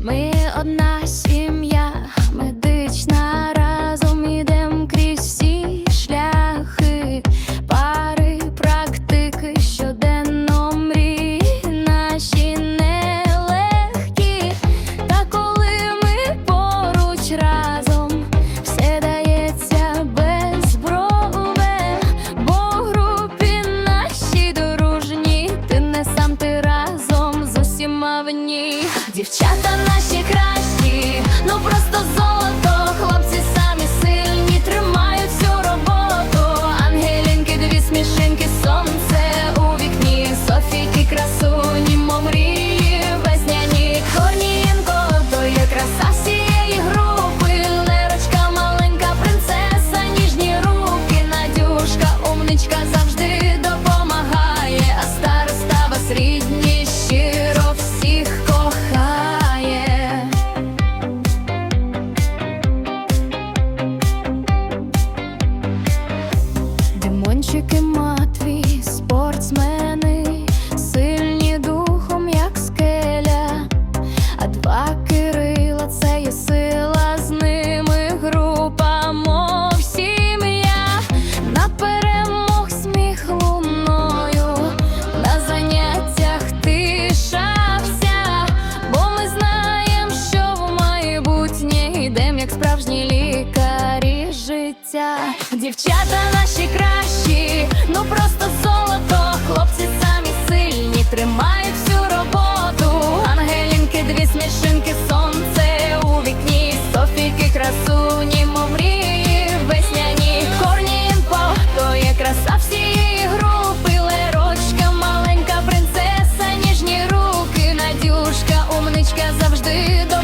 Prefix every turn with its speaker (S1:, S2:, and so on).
S1: Ми одна сім'я, усіма. Дівчата наші кращі, ну просто золото. Димончики Матвій, спортсмени, сильні духом, як скеля, а два Кирила це є сила, з ними група, мов сім'я, на перемог сміх луною, на заняттях тишався, бо ми знаємо, що в майбутнє йдем, як справжні лікарі життя. Дівчата наші кращі, тримають всю роботу. Ангелінки, дві смішинки, сонце у вікні, Софійки, красуні, мов мрії, весняні корні інфо, то є краса всієї групи. Лерочка, маленька принцеса, ніжні руки, Надюшка, умничка завжди до